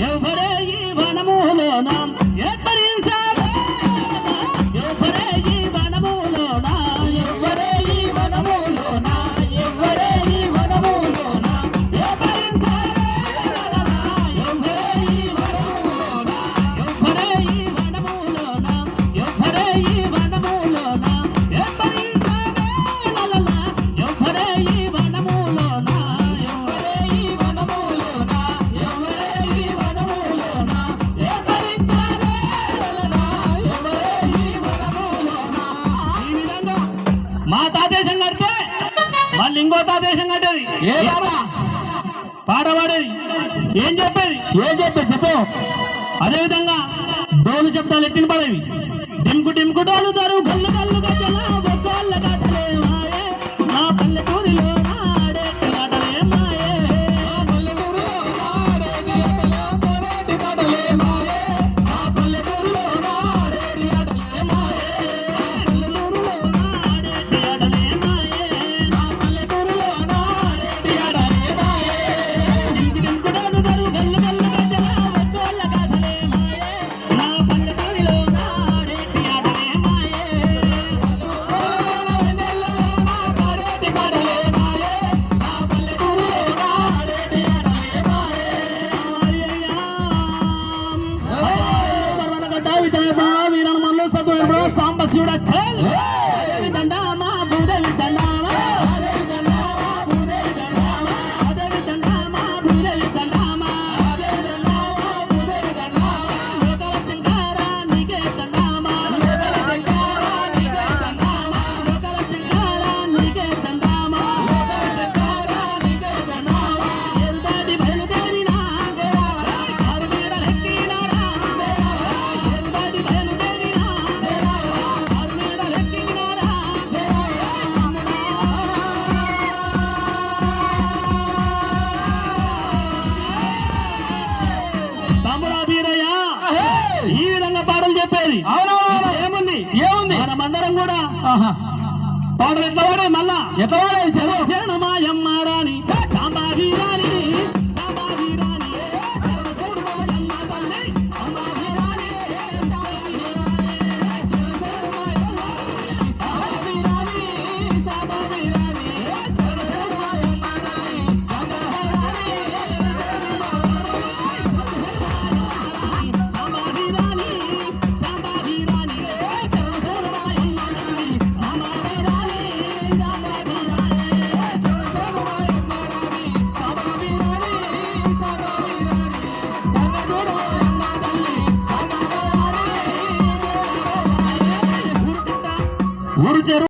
Yeah, buddy. మా తాతేశం కడితే వాళ్ళు ఇంకో తాతేశం కట్టేది. ఏ దాదా పాడవాడేది. ఏం చెప్పేది? ఏం చెప్పేది? చెప్పు. అదేవిధంగా డోలు చెప్తాలు ఎట్టిన పడేవి. డింకు డింకు డోలుతారు కళ్ళు కళ్ళు గల్లు వీరమల్లు సద్గురు సాంబశివుడు అచ్చల్ అదేవిధంగా అమ్మా అందరం కూడా. పాటలు ఎట్లా వాడే మళ్ళా? ఎట్లా వాడే సరే సేనమాయమ్మ రాణి.